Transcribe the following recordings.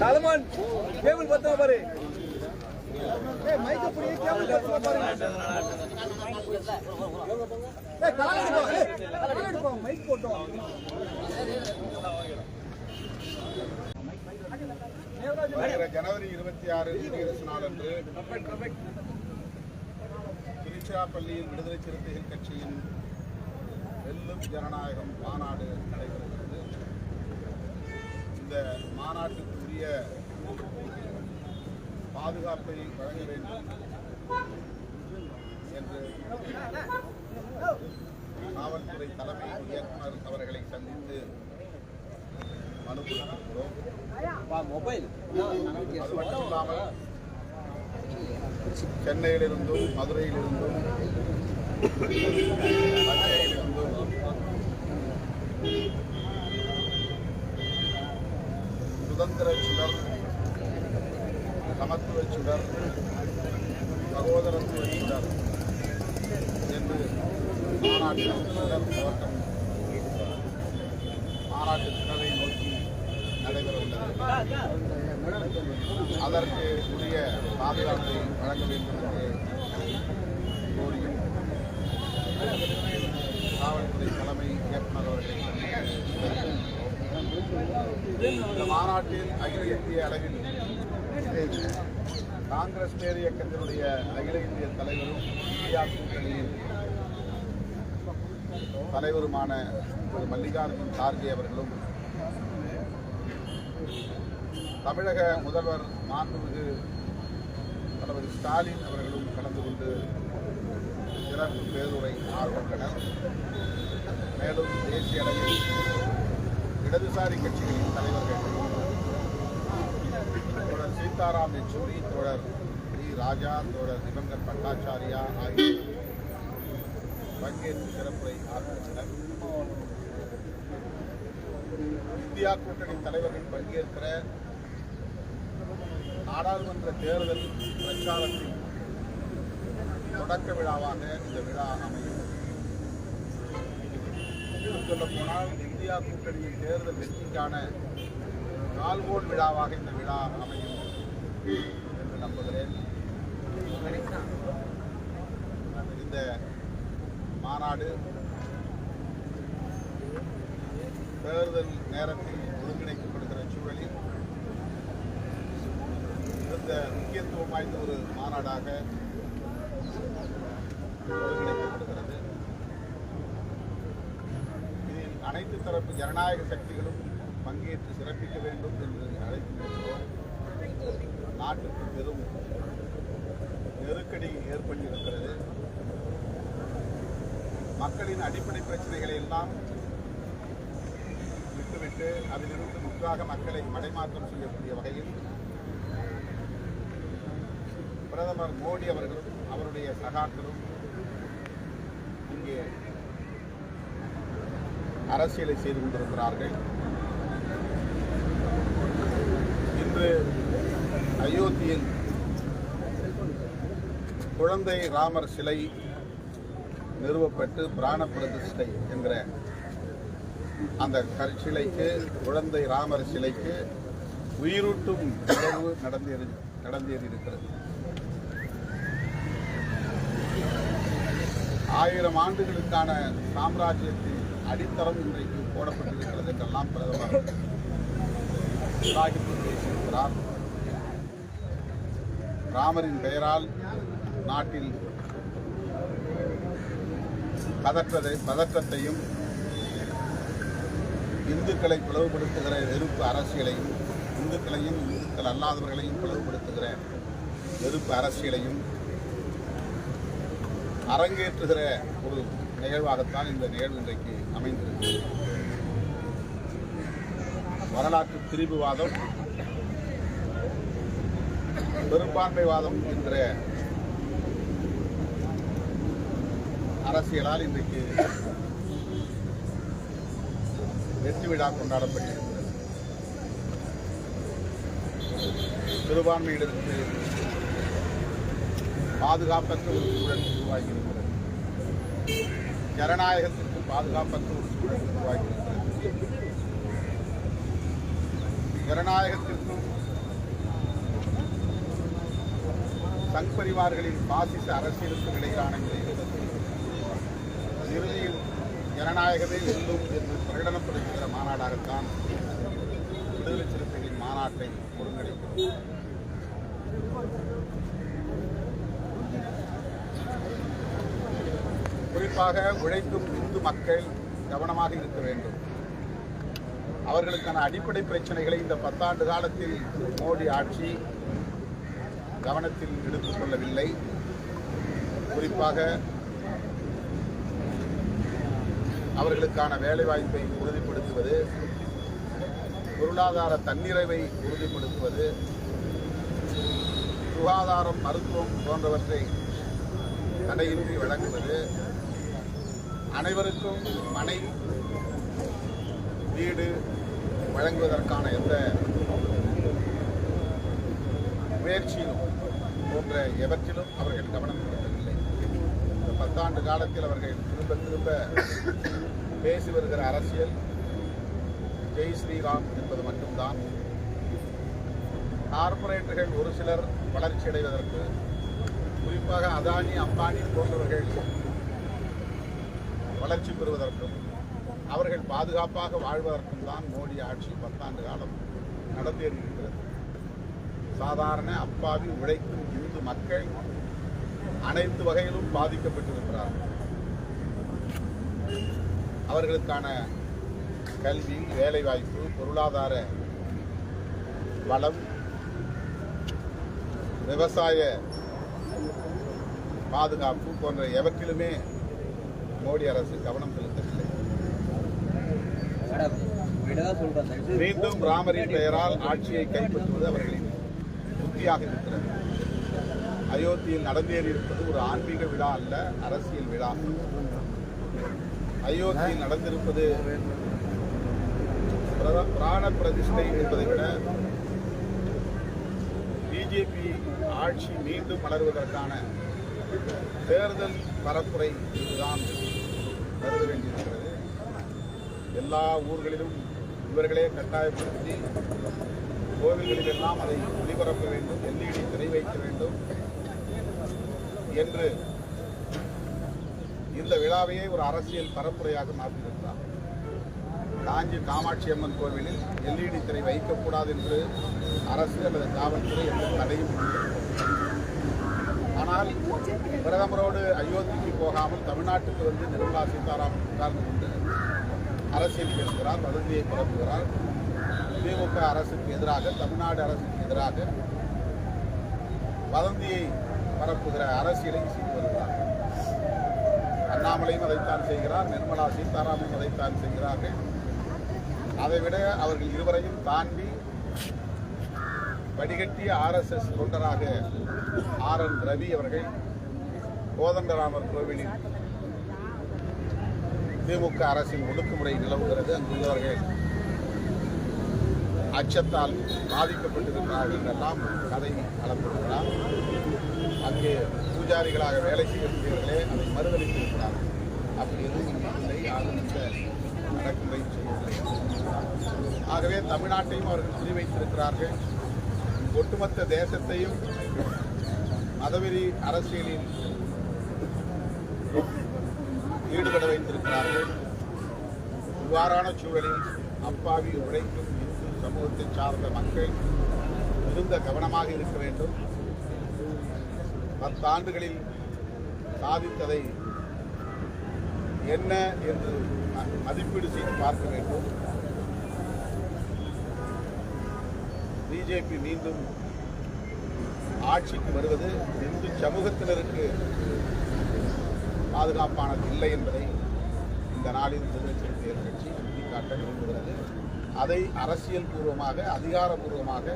சலமான் cable பத்தமா பாரு. Mic cable பாரு. Mic போட்டோம் ஜனவரி இருபத்தி ஆறு குடியரசு நாள் அன்று திருச்சிராப்பள்ளியின் விடுதலை சிறுத்தைகள் கட்சியின் வெல்லும் ஜனநாயகம் மாநாடு நடைபெறுகிறது. இந்த மாநாட்டுக்குரிய பாதுகாப்பை வழங்க வேண்டும் என்று காவல்துறை தலைமை இயக்குனர் அவர்களை சந்தித்து மனு கொடுத்திருக்கிறோம். சென்னையிலிருந்தும் மதுரையிலிருந்தும் மதுரையிலிருந்தும் சுதந்திர சுடர் சமத்துவ சுடர் சகோதரத்துவ சுடர் என்று மாநாட்டில் சுடர் துவக்கம் மாநாட்டு சுடரை நோக்கி நடைபெற உள்ளது அதற்கு உரிய பாதுகாப்பை வழங்க வேண்டும் என்று கோரியும் காவல்துறை தலைமை இயக்குனர் அவர்களை சந்தித்து நாட்டின் அகில இந்திய அளவில் காங்கிரஸ் பேர் இயக்கத்தினுடைய அகில இந்திய தலைவரும் இந்தியா கூட்டணியின் தலைவருமான திரு மல்லிகார்ஜுன் கார்கே அவர்களும் தமிழக முதல்வர் மாண்புமிகு தளபதி ஸ்டாலின் அவர்களும் கலந்து கொண்டு சிறப்பு பேருரை ஆர்வத்தனர் மேலும் தேசிய அளவில் இடதுசாரி கட்சிகளின் தலைவர்கள் சீதாராம் யெச்சூரி தோழர் டி. ராஜா தோழர் திவங்கர் பட்டாச்சாரியா ஆகியோர் பங்கேற்று சிறப்புரை ஆற்றினர் இந்தியா கூட்டணி தலைவர்கள் பங்கேற்கிற நாடாளுமன்ற தேர்தல் பிரச்சாரத்தின் தொடக்க விழாவாக இந்த விழா அமையும். சொல்ல போனால் இந்தியா கூட்டணியின் தேர்தல் வெற்றிக்கான கால்கோல் விழாவாக இந்த விழா அமையும். என்று நம்புகிறேன் இந்த மாநாடு தேர்தல் நேரத்தில் ஒருங்கிணைக்கப்படுகிற சூழலில் இருந்த முக்கியத்துவம் வாய்ந்த ஒரு மாநாடாக ஒருங்கிணைக்கப்படுகிறது இதில் அனைத்து தரப்பு ஜனநாயக சக்திகளும் பங்கேற்று சிறப்பிக்க வேண்டும் என்று அழைத்து விடுக்கிறோம் நாட்டுக்கு பெரும் நெருக்கடி ஏற்பட்டிருக்கிறது. மக்களின் அடிப்படை பிரச்சனைகளை எல்லாம் விட்டுவிட்டு அதிலிருந்து முற்றாக மக்களை மடைமாற்றம் செய்யக்கூடிய வகையில் பிரதமர் மோடி அவர்களும் அவருடைய சகாக்களும் இங்கே அரசியலை செய்து கொண்டிருக்கிறார்கள். இன்று அயோத்தியில் குழந்தை ராமர் சிலை நிறுவப்பட்டு பிராண பிரதிஷ்டை என்கிற அந்த கற்சிலைக்கு குழந்தை ராமர் சிலைக்கு உயிரூட்டும் நிகழ்வு நடந்தேறி நடந்தேறியிருக்கிறது. ஆயிரம் ஆண்டுகளுக்கான சாம்ராஜ்யத்தின் அடித்தளம் இன்றைக்கு போடப்பட்டிருக்கிறது என்றெல்லாம் பிரதமர் சாகிப்பு பேசியிருக்கிறார். ராமரின் பெயரால் நாட்டில் பதற்றதை பதற்றத்தையும் இந்துக்களை பிளவுபடுத்துகிற வெறுப்பு அரசியலையும் இந்துக்களையும் இந்துக்கள் அல்லாதவர்களையும் பிளவுபடுத்துகிற வெறுப்பு அரசியலையும் அரங்கேற்றுகிற ஒரு நிகழ்வாகத்தான் இந்த நிகழ்வு இன்றைக்கு அமைந்திருக்கு வரலாற்று திரிபுவாதம் பெரும்பான்மைவாதம் என்ற அரசியலால் இன்றைக்கு வெற்றி விழா கொண்டாடப்பட்டிருக்கிறது. சிறுபான்மையினருக்கு பாதுகாப்பற்ற ஒரு சூழல் உருவாகியிருக்கிறது. ஜனநாயகத்திற்கு பாதுகாப்பற்ற ஒரு சூழல் உருவாகியிருக்கிறது. ஜனநாயகத்திற்கும் சங் பரிவார்களின் பாசிச அரசியலுக்கு இடையிலான இந்த இறுதியில் ஜனநாயகமே வெல்லும் என்று பிரகடனப்படுத்துகிற மாநாடாகத்தான் விடுதலை சிறுத்தைகளின் மாநாட்டை ஒருங்கிணைக்கிறோம் குறிப்பாக உழைக்கும் இந்து மக்கள் கவனமாக இருக்க வேண்டும். அவர்களுக்கான அடிப்படை பிரச்சனைகளை இந்த பத்தாண்டு காலத்தில் மோடி ஆட்சி கவனத்தில் எடுத்துக்கொள்ளவில்லை குறிப்பாக அவர்களுக்கான வேலைவாய்ப்பை உறுதிப்படுத்துவது பொருளாதார தன்னிறைவை உறுதிப்படுத்துவது சுகாதாரம் மருத்துவம் போன்றவற்றை தடையின்றி வழங்குவது அனைவருக்கும் மனை வீடு வழங்குவதற்கான எந்த முயற்சியிலும் போன்ற எவற்றிலும் அவர்கள் கவனம் செலுத்தவில்லை. இந்த பத்தாண்டு காலத்தில் அவர்கள் திரும்ப திரும்ப பேசி வருகிற அரசியல் ஜெய் ஸ்ரீராம் என்பது மட்டும்தான். கார்ப்பரேட்டுகள் ஒரு சிலர் வளர்ச்சி அடைவதற்கு குறிப்பாக அதானி அம்பானி போன்றவர்கள் வளர்ச்சி பெறுவதற்கும் அவர்கள் பாதுகாப்பாக வாழ்வதற்கும் தான் மோடி ஆட்சி பத்தாண்டு காலம் நடந்தேறியிருக்கிறது சாதாரண அப்பாவி உழைக்கும் இந்து மக்கள் அனைத்து வகையிலும் பாதிக்கப்பட்டிருக்கிறார்கள் அவர்களுக்கான கல்வி வேலைவாய்ப்பு பொருளாதார வளம் விவசாய பாதுகாப்பு போன்ற எவற்றிலுமே மோடி அரசு கவனம் செலுத்தவில்லை. மீண்டும் ராமரின் பெயரால் ஆட்சியை கைப்பற்றுவது அவர்களின் புத்தியாக இருக்கிறது. அயோத்தியில் நடந்தேறி இருப்பது ஒரு ஆன்மீக விழா அல்ல அரசியல் விழா. அயோத்தியில் நடந்திருப்பது பிராண பிரதிஷ்டை என்பதை விட பிஜேபி ஆட்சி மீண்டும் மலர்வதற்கான தேர்தல் பரப்புரை இதுதான் கருத வேண்டியிருக்கிறது. எல்லா ஊர்களிலும் இவர்களே கட்டாயப்படுத்தி கோவில்களில் எல்லாம் அதை ஒளிபரப்ப வேண்டும் எல்இடி திரை வைக்க வேண்டும் என்று இந்த விழாவையே ஒரு அரசியல் பரப்புரையாக மாற்றியிருந்தார் காஞ்சி காமாட்சி அம்மன் கோவிலில் எல்இடி திரை வைக்கக்கூடாது என்று அரசு அல்லது காவல்துறை எந்த தடையும் ஆனால் பிரதமரோடு அயோத்திக்கு போகாமல் தமிழ்நாட்டுக்கு வந்து நிர்மலா சீதாராமன் உட்கார்ந்து கொண்டு அரசியல் பேசுகிறார் வதந்தியை பரப்புகிறார். திமுக அரசுக்கு எதிராக தமிழ்நாடு அரசுக்கு எதிராக வதந்தியை பரப்புகிற அரசியலை செய்து வருகிறார் அண்ணாமலையும் அதைத்தான் செய்கிறார் நிர்மலா சீதாராமனும் அதைத்தான் செய்கிறார்கள். அதைவிட அவர்கள் இருவரையும் தாண்டி வடிகட்டிய ஆர்எஸ்எஸ் தொண்டராக ஆர் என் ரவி அவர்கள் கோதண்டராமர் கோவிலில் திமுக அரசின் ஒடுக்குமுறை நிலவுகிறது. அங்குள்ளவர்கள் அச்சத்தால் பாதிக்கப்பட்டிருக்கிறார்கள் என்றெல்லாம் கதை அளந்திருக்கிறார் அங்கே பூஜாரிகளாக வேலை செய்யக்கூடியவர்களே அதை மறுதளித்திருக்கிறார்கள் அப்படி எதுவும் இங்கே இல்லை. யாரும் இந்த நடக்குமுறை செய்யவில்லை ஆகவே தமிழ்நாட்டையும் அவர்கள் குறிவைத்திருக்கிறார்கள் ஒட்டுமொத்த தேசத்தையும் மதவெறி அரசியலில் ஈடுபட வைத்திருக்கிறார்கள். இவ்வாறான சூழலில் அப்பாவி உழைக்கும் சமூகத்தை சார்ந்த மக்கள் மிகுந்த கவனமாக இருக்க வேண்டும். பத்தாண்டுகளில் சாதித்ததை என்ன என்று ம- மதிப்பீடு செய்து பார்க்க வேண்டும். பிஜேபி மீண்டும் ஆட்சிக்கு வருவது இந்து சமூகத்தினருக்கு பாதுகாப்பானது இல்லை என்பதை இந்த நாளில் விடுதலை கட்சி சுட்டிக்காட்ட விரும்புகிறது. அதை அரசியல் பூர்வமாக அதிகாரப்பூர்வமாக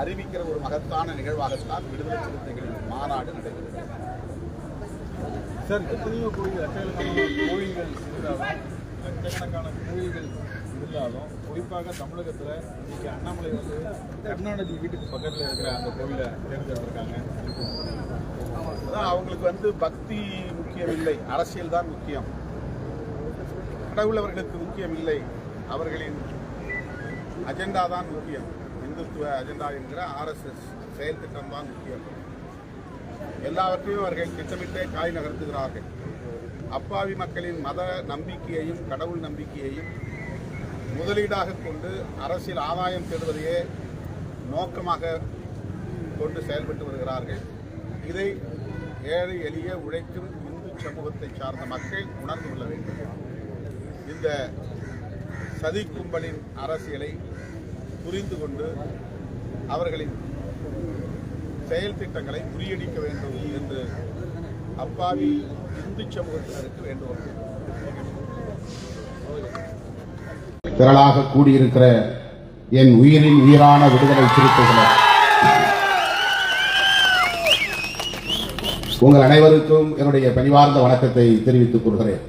அறிவிக்கிற ஒரு மகத்தான நிகழ்வாகத்தான் விடுதலை சிறுத்தைகளின் மாநாடு நடைபெறுகிறது. சார் எத்தனையோ கோயில் கோயில்கள் இருந்தாலும் லட்சக்கணக்கான கோயில்கள் இருந்தாலும் குறிப்பாக தமிழகத்தில் இன்னைக்கு அண்ணாமலை வந்து கருணாநிதி வீட்டுக்கு பக்கத்தில் இருக்கிற அந்த கோவிலை தேர்ந்தெடுத்திருக்காங்க. அதான் அவங்களுக்கு வந்து பக்தி முக்கியம் இல்லை அரசியல் தான் முக்கியம். கடவுள் அவர்களுக்கு முக்கியம் இல்லை அவர்களின் அஜெண்டா தான் முக்கியம். இந்துத்துவ அஜெண்டா என்கிற ஆர்எஸ்எஸ் செயல் திட்டம் தான் முக்கியம். எல்லாவற்றையும் அவர்கள் திட்டமிட்டே காய் நகர்த்துகிறார்கள். அப்பாவி மக்களின் மத நம்பிக்கையையும் கடவுள் நம்பிக்கையையும் முதலீடாக கொண்டு அரசியல் ஆதாயம் தேடுவதையே நோக்கமாக கொண்டு செயல்பட்டு வருகிறார்கள். இதை ஏழை எளிய உழைக்கும் இந்து சமூகத்தை சார்ந்த மக்கள் உணர்ந்து கொள்ள வேண்டும். இந்த சதி கும்பலின் அரசியலை புரிந்து கொண்டு அவர்களின் செயல் திட்டங்களை முறியடிக்க வேண்டும் என்று அப்பாவி இந்து சமூகத்தினருக்கு வேண்டும் திரளாக கூடியிருக்கிற என் உயிரின் உயிரான விடுதலை சிறுத்தைகளே உங்கள் அனைவருக்கும் என்னுடைய பணிவார்ந்த வணக்கத்தை தெரிவித்துக் கொள்கிறேன்.